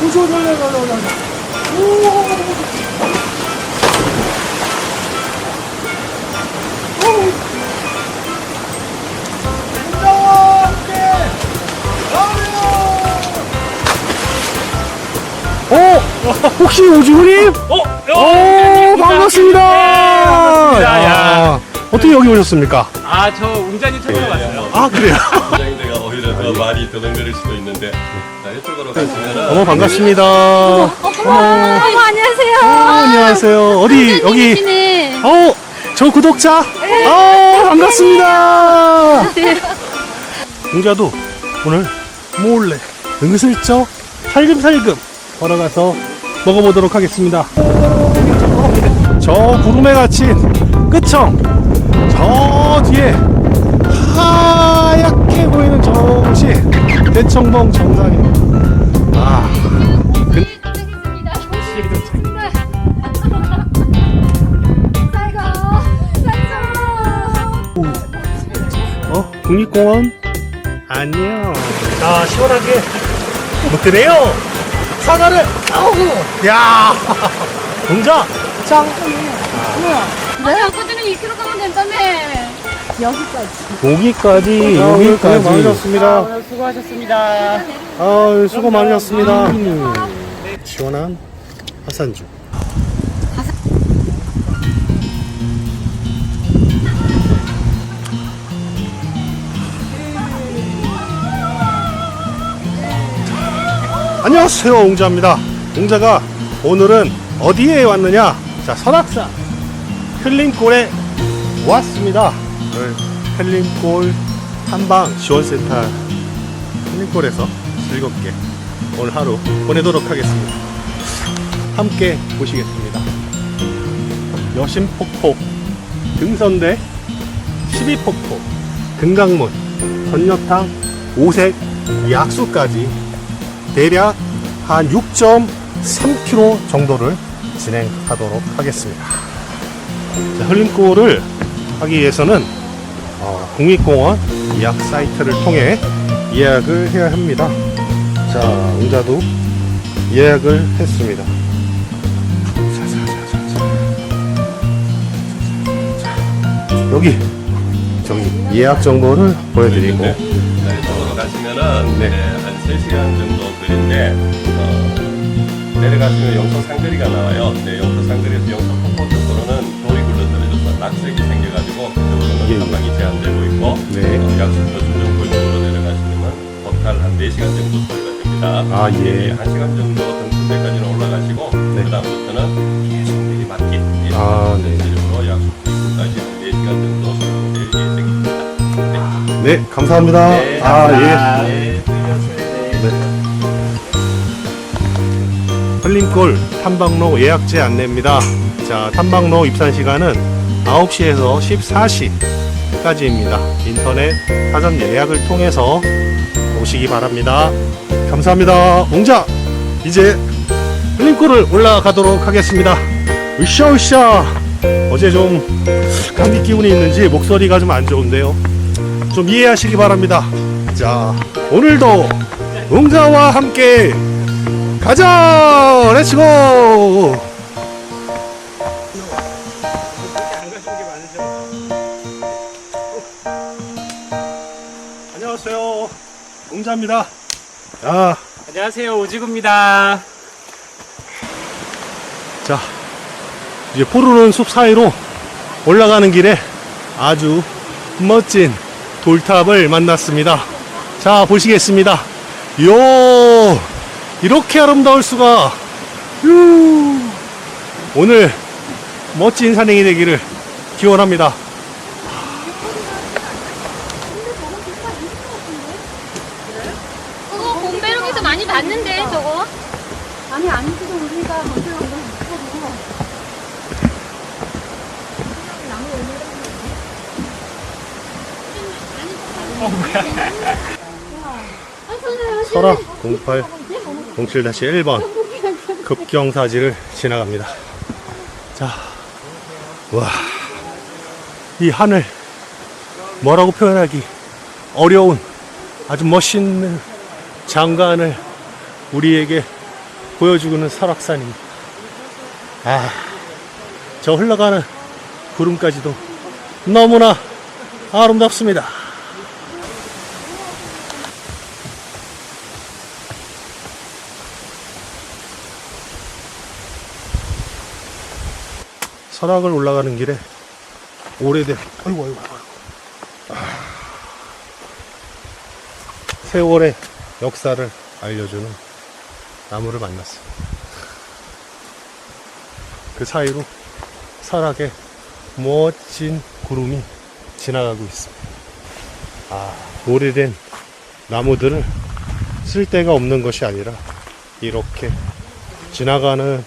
돌려 돌려. 어? 혹시 오지훈님? 어? 어, 반갑습니다. 반갑습니다. 야. 야, 어떻게 여기 오셨습니까? 아, 저 웅장이 찾으러 왔어요. 아, 그래요? 부장님들가 오히려 더 말이 더듬거릴 수도 있는데 자 이쪽으로 가시면은 어머, 반갑습니다. 어머, 어머, 안녕하세요. 어, 안녕하세요. 어디, 여기, 네. 어, 저 구독자? 어, 반갑습니다. 공자도 오늘 몰래 은근슬쩍 살금살금 걸어가서 먹어보도록 하겠습니다. 저 구름에 갇힌 끝청 저 뒤에 하얗게 보이는 저 곳이 대청봉 정상입니다. 국립공원? 안녕. 자, 시원하게 먹드래요. 사과를, 아우, 야, 공자, 짱. 아니, 아까전에 2km 가면 된다며. 고기까지, 여기까지. 많으셨습니다. 오늘 수고하셨습니다. 아, 수고 많으셨습니다. 시원한 화산주. 안녕하세요, 옹자입니다. 옹자가 오늘은 어디에 왔느냐? 자, 설악산 힐링골에 왔습니다. 오늘 힐링골 한방 지원센터 힐링골에서 즐겁게 오늘 하루 보내도록 하겠습니다. 함께 보시겠습니다. 여심폭포, 등선대, 12폭포, 금강문, 전녀탕, 오색, 약수까지 대략 한 6.3km 정도를 진행하도록 하겠습니다. 자, 흘림골을 하기 위해서는 어, 국립공원 예약 사이트를 통해 예약을 해야 합니다. 자, 응자도 예약을 했습니다. 자, 여기 저기 예약 정보를 보여드리고 자 이쪽으로 가시면은 네. 네. 한 3시간 정도 거리인데 어, 내려가시면 영서 상거리가 나와요. 네, 영서 상거리에서 영서 폭포 쪽으로는 돌이 굴러들어져서 낙석이 생겨가지고 그쪽으로는 예. 한방이 제한되고 있고 네. 어, 약수터 중정골 쪽으로 내려가시면 버탈 한 4시간 정도 소리가 됩니다. 아, 예. 1시간 정도 등산대까지는 올라가시고 네. 그 다음부터는 계속 내리막길 아, 네. 내리막길로 약수터까지 한 4시간 정도 소요될 예정입니다. 네, 감사합니다. 네, 아, 감사합니다. 예. 흘림골 탐방로 예약제 안내입니다. 자, 탐방로 입산 시간은 9시에서 14시까지입니다. 인터넷 사전 예약을 통해서 오시기 바랍니다. 감사합니다. 옹자, 이제 흘림골을 올라가도록 하겠습니다. 으쌰 으쌰. 어제 좀 감기 기운이 있는지 목소리가 좀 안 좋은데요. 좀 이해하시기 바랍니다. 자, 오늘도 웅자와 함께 가자! 렛츠고! 안녕하세요. 웅자입니다. 자, 안녕하세요. 오지구입니다. 자, 이제 푸르른 숲 사이로 올라가는 길에 아주 멋진 돌탑을 만났습니다. 자, 보시겠습니다. 요, 이렇게 아름다울 수가. 유. 오늘 멋진 산행이 되기를 기원합니다. 그거 공배롱에서 많이 봤는데, 저거. 아니 아니지도 우리가 먼저 한번 있어보고 설악 08 07-1번 급경사지를 지나갑니다. 자, 와, 이 하늘 뭐라고 표현하기 어려운 아주 멋있는 장관을 우리에게 보여주는 설악산입니다. 아, 저 흘러가는 구름까지도 너무나 아름답습니다. 설악을 올라가는 길에 오래된 아이고 아이고 아이고 아, 세월의 역사를 알려주는 나무를 만났습니다. 그 사이로 설악에 멋진 구름이 지나가고 있습니다. 아, 오래된 나무들을 쓸 데가 없는 것이 아니라 이렇게 지나가는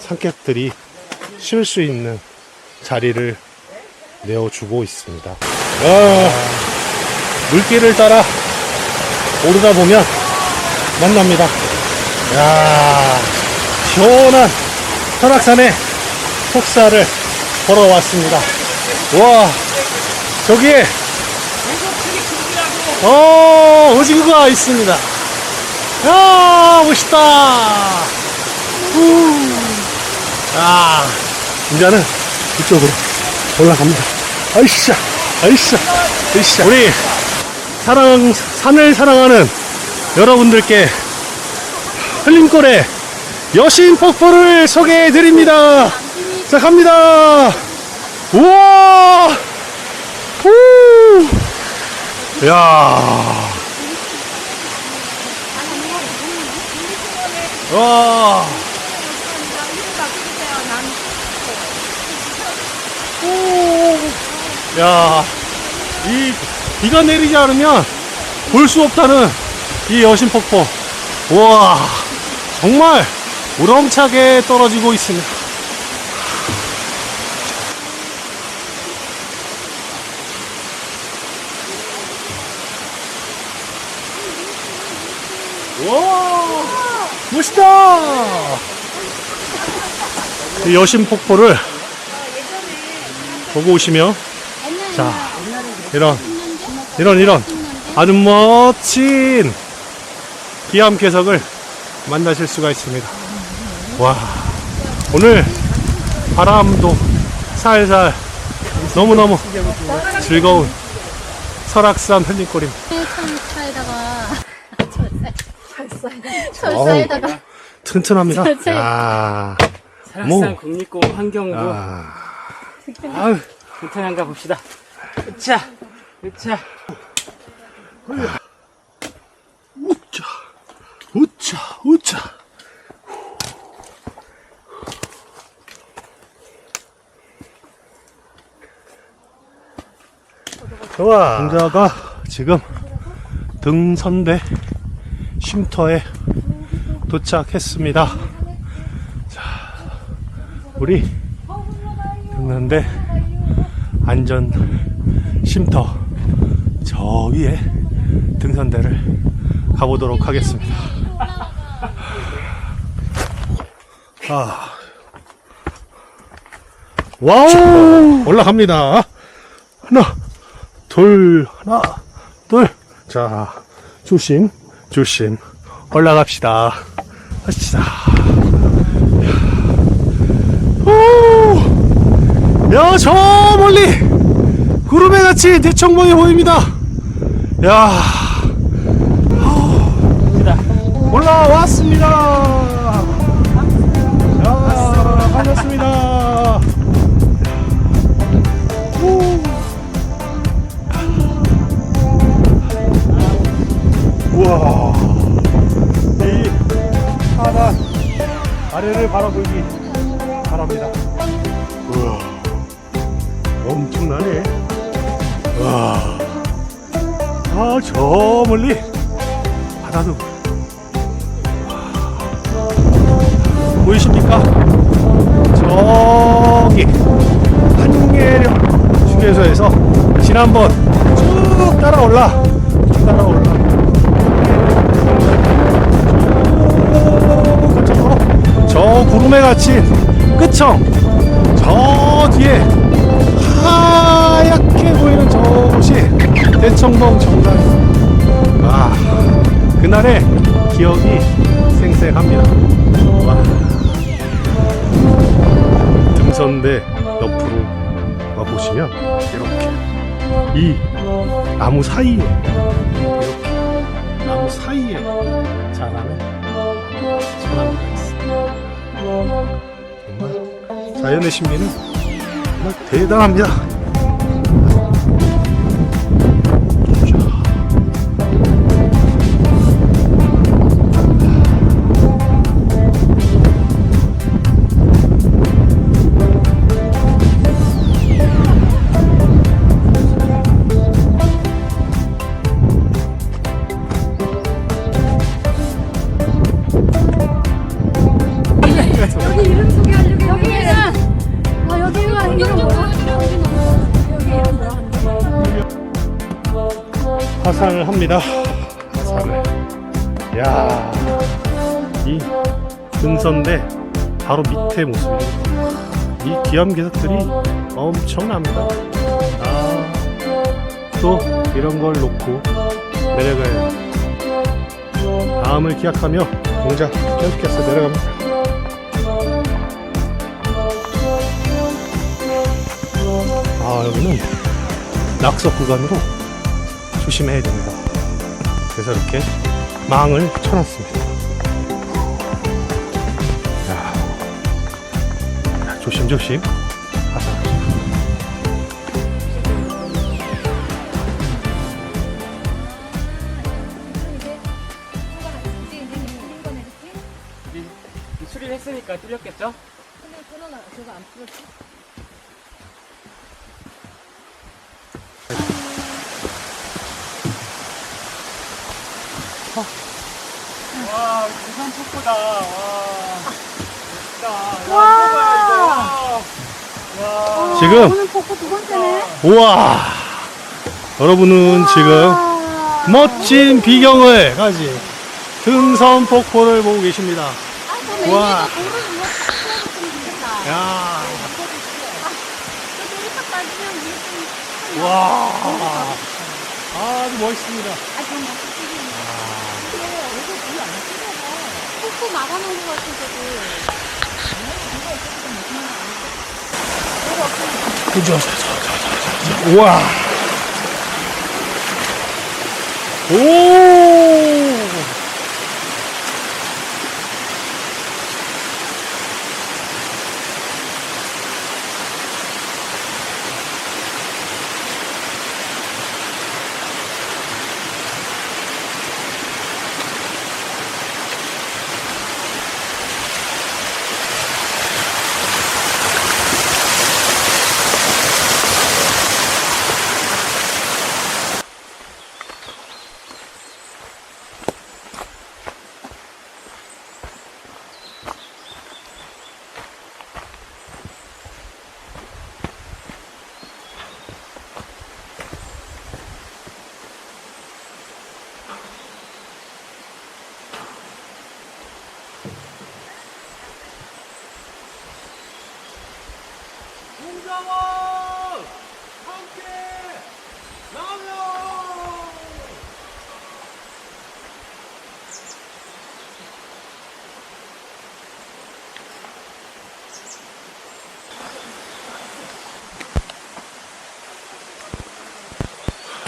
산객들이 쉴 수 있는 자리를 내어주고 있습니다. 아, 물길을 따라 오르다 보면 만납니다. 야 시원한 설악산의 폭사를 걸어왔습니다. 와, 저기에 어, 오징어가 있습니다. 야, 멋있다. 후. 아, 이제는 이쪽으로 올라갑니다. 아이샤, 아이샤, 아이샤. 우리 사랑, 산을 사랑하는 여러분들께 흘림골의 여신 폭포를 소개해 드립니다. 자, 갑니다. 우와! 후! 야 와. 오. 야, 이 비가 내리지 않으면 볼 수 없다는 이 여신 폭포. 와, 정말 우렁차게 떨어지고 있습니다. 와, 멋있다. 이 여신 폭포를 보고 오시면 자 이런 이런 이런 아주 멋진 기암괴석을 만나실 수가 있습니다. 와 오늘 바람도 살살 너무너무 즐거운 설악산 어우. 철사에다가 튼튼합니다. 야, 설악산 뭐. 국립공원 환경부 아, 아유 괜찮은가 봅시다. 으차, 으차. 우짜, 우짜, 우짜. 좋아. 공자가 지금 등선대 쉼터에 도착했습니다. 자, 우리 등선대 안전 쉼터 저 위에 등선대를 가보도록 하겠습니다. 아. 와우! 올라갑니다. 하나, 둘, 하나, 둘. 자, 조심, 조심. 올라갑시다. 하시다. 저 멀리! 구름에 같이 대청봉이 보입니다. 야, 올라왔습니다. 야, 반갑습니다. 우. 우와, 이 하단 아래를 바라보기 엄청나네. 와, 아, 저 멀리. 바다도. 보이십니까? 저기 한계령 휴게소에서 지난번 쭉 따라 올라. 쭉 따라 올라. 저 구름에 갇힌 끝청 저 뒤에 하얗게 보이는 저곳이 대청봉 정상입니다. 와, 아, 그날의 기억이 생생합니다. 와, 등선대 옆으로 와보시면 이렇게 이 나무 사이에 이렇게 나무 사이에 자라는 소나무가 있습니다. 정말 자연의 신비는 대단합니다. 화산을 합니다. 화산을. 야, 이 등선대 바로 밑에 모습이 이 기암괴석들이 엄청납니다. 아, 또 이런 걸 놓고 돼. 다음을 기약하며 공작 계속해서 내려갑니다. 아, 여기는 낙석 구간으로 조심해야 됩니다. 그래서 이렇게 망을 쳐놨습니다. 야, 야, 조심조심. 수리를 했으니까 뚫렸겠죠? 와, 부산 폭포다. 와. 와. 와. 지금 오늘 폭포 두 번째네. 우와 여러분은 지금 아, 멋진 비경을 가진 등선 폭포를 보고 계십니다. 아, 와. 이거 좋겠다. 야, 저 돌이 탁 빠지면 위에 좀. 와, 아주 멋있습니다. 아, 좀 멋지긴 해. 근데 얼굴 별로 안 폭포 막아놓은 것 같은데도. 그죠? 우와. 오.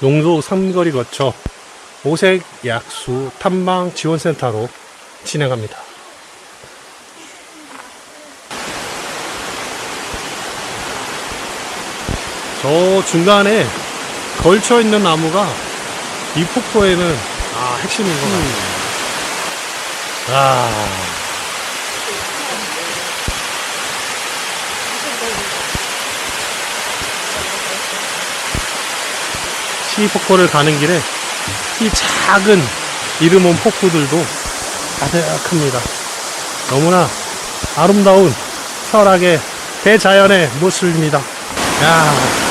용도 삼거리 거쳐 오색 약수 탐방 지원센터로 진행합니다. 저 중간에 걸쳐 있는 나무가 이 폭포에는 아 핵심인 것 같아요. 아. 시폭포를 가는 길에 이 작은 이름 온 폭포들도 가득합니다. 너무나 아름다운 설악의 대자연의 모습입니다. 야.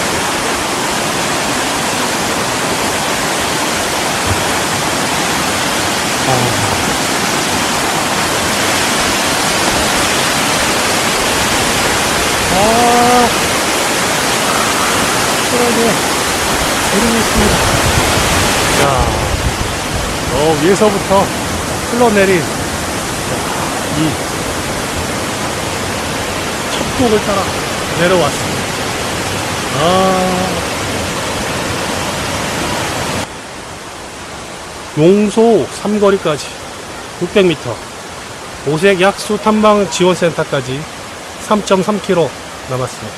위에서부터 흘러내린 이 척곡을 따라 내려왔습니다. 아. 용소 삼거리까지 600m 오색 약수 탐방 지원센터까지 3.3km 남았습니다.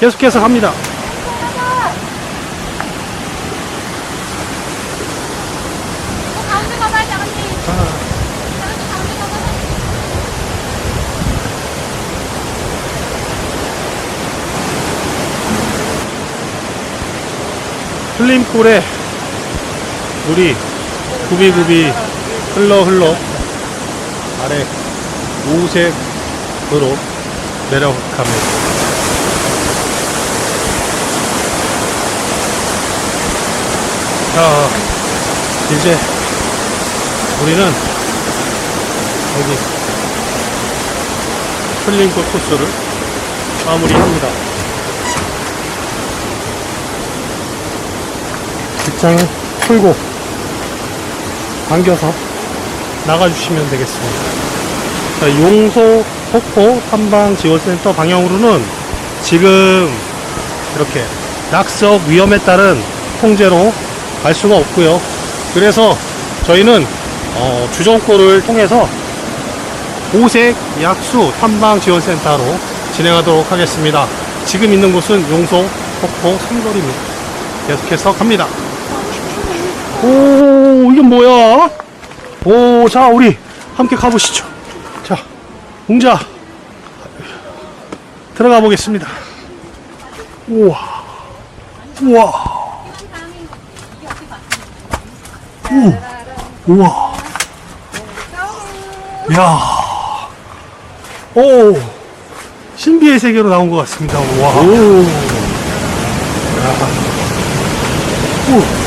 계속해서 갑니다. 흘림골에 물이 굽이굽이 흘러 흘러 아래 우색으로 내려갑니다. 자, 이제 우리는 여기 흘림골 코스를 마무리합니다. 직장을 풀고 당겨서 나가주시면 되겠습니다. 자, 용소 폭포 탐방 지원센터 방향으로는 지금 이렇게 낙석 위험에 따른 통제로 갈 수가 없고요. 그래서 저희는 어, 주정골을 통해서 오색 약수 탐방 지원센터로 진행하도록 하겠습니다. 지금 있는 곳은 용소 폭포 삼거리입니다. 계속해서 갑니다. 오, 이게 뭐야? 오, 자, 우리 함께 가보시죠. 자, 웅자. 들어가 보겠습니다. 우와. 우와. 오, 우와. 야. 오. 신비의 세계로 나온 것 같습니다. 와. 오. 야. 오.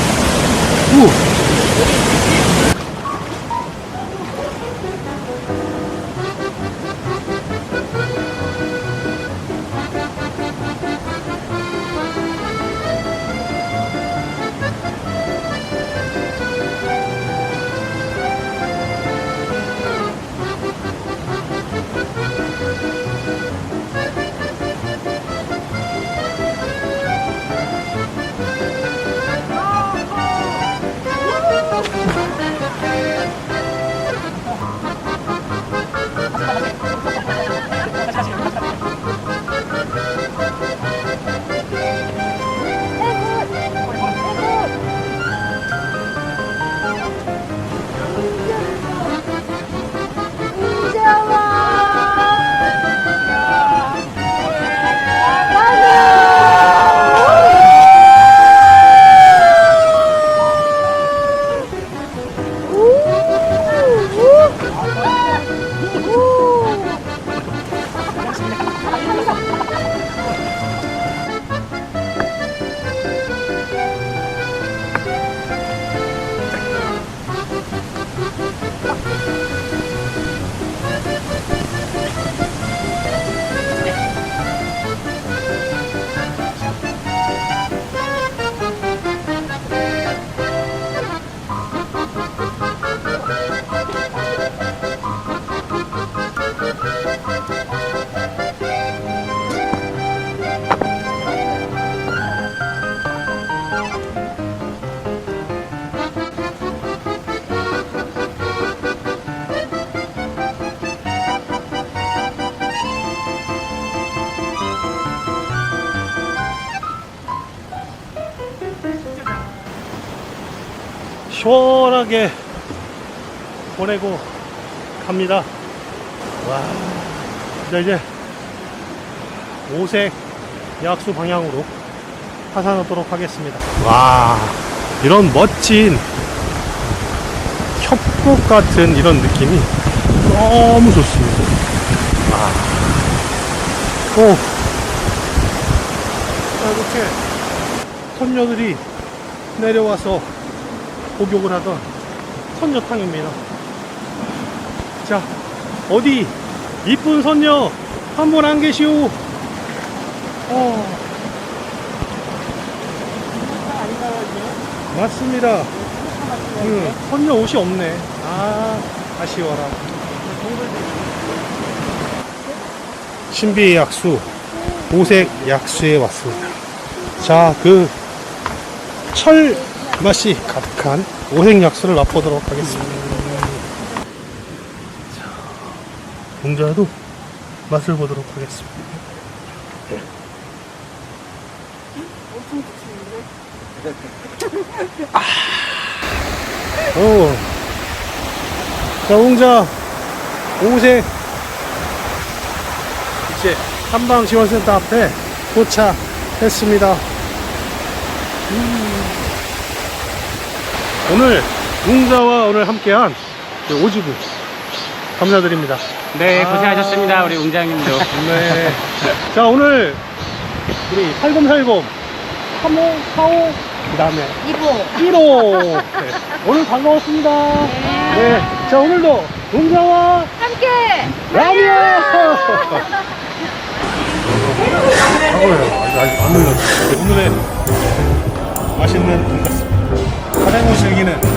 Woo! 시원하게 보내고 갑니다. 와, 자, 이제 오색 약수 방향으로 하산하도록 하겠습니다. 와, 이런 멋진 협곡 같은 이런 느낌이 너무 좋습니다. 와, 오, 자, 이렇게 선녀들이 내려와서 목욕을 하던 선녀탕입니다. 자, 어디 이쁜 선녀 한 분 안 계시오? 어. 맞습니다. 응, 선녀 옷이 없네. 아, 아쉬워라. 신비의 약수, 오색 약수에 왔습니다. 자, 그 철 맛이 가득한 오색 약수를 맛보도록 하겠습니다. 자, 공자도 맛을 보도록 하겠습니다. 아. 어. 자, 홍자, 오색, 이제 한방 지원센터 앞에 도착했습니다. 음. 오늘 웅자와 오늘 함께한 그 오지구 감사드립니다. 네, 아. 고생하셨습니다. 우리 웅장님도. 네. 자 오늘 우리 살곰살곰 3호, 4호 그 다음에 2호. 1호 네. 오늘 반가웠습니다. 네. 자 오늘도 웅자와 함께! 라면! 사고요. 아직, 아직 안 눌렀어요. 오늘의 맛있는 돈가스. 가장 즐기는